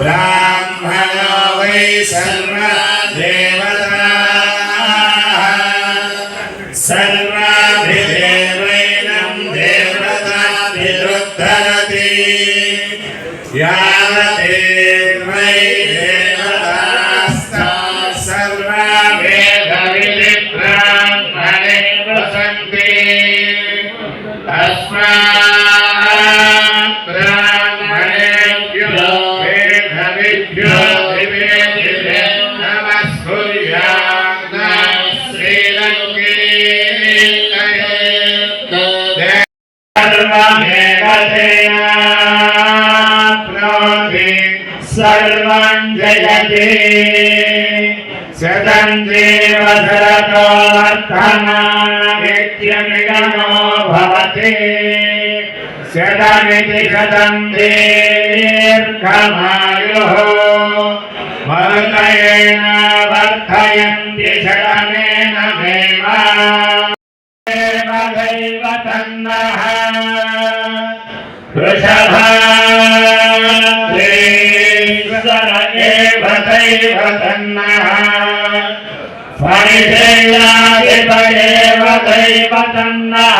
ब्राह्मणो वै सर्वा देवताः सर्वाभिदेवैनं देवताभिरुद्धरति यावदेवै देवतास्ता सर्वा वेदविधिब्राह्मणे वसन्ति तस्मात् सर्वं जयति शतं देव शरतो वर्धमानित्यमिगमो भवति శతమితి శతం దీర్ఘమాయుః మరుతయేణ వర్ధయంతి శతమేన మేమ దైవతన్నః వృషభా పరిశైలాది పదేవ దైవతన్నః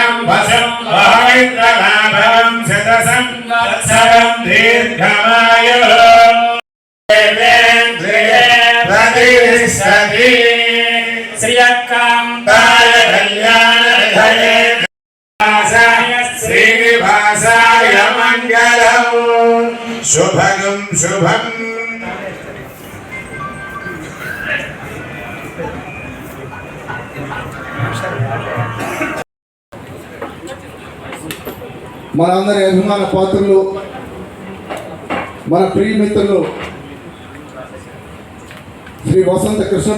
पवित्रलाभं शतसंवत्सरं दीर्घमायुः प्रतिष्ठति श्रियकान्ताय कल्याणधये श्रीनिवासाय मङ्गलम् शुभगं शुभम् మనందరి అభిమాన పాత్రలు మన ప్రియమిత్రులు శ్రీ వసంత కృష్ణ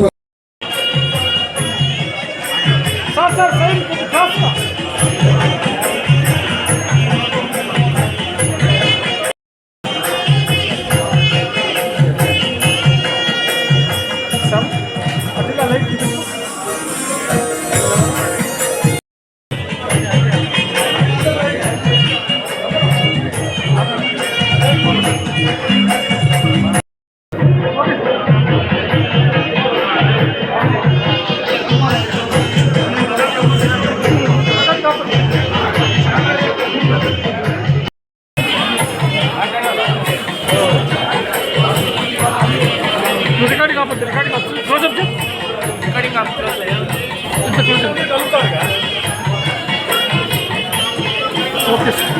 సార్. నువ్వు రికార్డింగ్ ఆపద్దు క్లోజప్ రికార్డింగ్ ఆపు ఓకే సార్